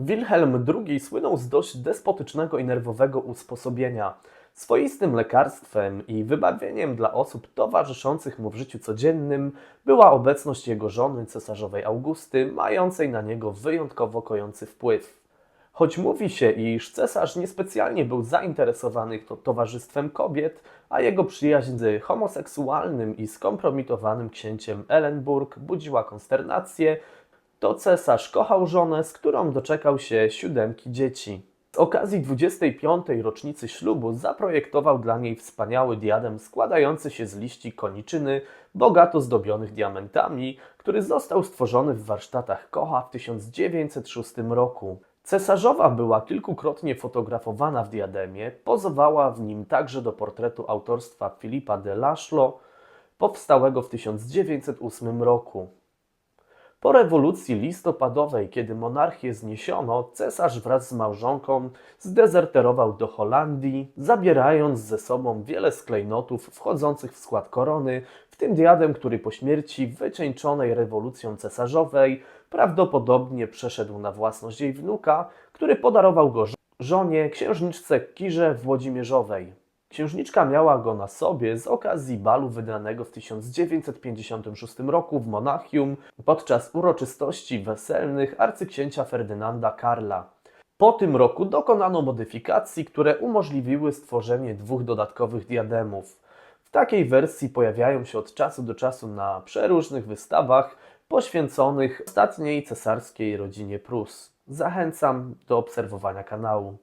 Wilhelm II słynął z dość despotycznego i nerwowego usposobienia. Swoistym lekarstwem i wybawieniem dla osób towarzyszących mu w życiu codziennym była obecność jego żony, cesarzowej Augusty, mającej na niego wyjątkowo kojący wpływ. Choć mówi się, iż cesarz niespecjalnie był zainteresowany to towarzystwem kobiet, a jego przyjaźń z homoseksualnym i skompromitowanym księciem Ellenburg budziła konsternację, to cesarz kochał żonę, z którą doczekał się siódemki dzieci. Z okazji 25. rocznicy ślubu zaprojektował dla niej wspaniały diadem składający się z liści koniczyny, bogato zdobionych diamentami, który został stworzony w warsztatach Kocha w 1906 roku. Cesarzowa była kilkukrotnie fotografowana w diademie, pozowała w nim także do portretu autorstwa Filipa de Lachlo, powstałego w 1908 roku. Po rewolucji listopadowej, kiedy monarchię zniesiono, cesarz wraz z małżonką zdezerterował do Holandii, zabierając ze sobą wiele z klejnotów wchodzących w skład korony, w tym diadem, który po śmierci wycieńczonej rewolucją cesarzowej prawdopodobnie przeszedł na własność jej wnuka, który podarował go żo- żonie, księżniczce Kirze Włodzimierzowej. Księżniczka miała go na sobie z okazji balu wydanego w 1956 roku w Monachium podczas uroczystości weselnych arcyksięcia Ferdynanda Karla. Po tym roku dokonano modyfikacji, które umożliwiły stworzenie dwóch dodatkowych diademów. W takiej wersji pojawiają się od czasu do czasu na przeróżnych wystawach poświęconych ostatniej cesarskiej rodzinie Prus. Zachęcam do obserwowania kanału.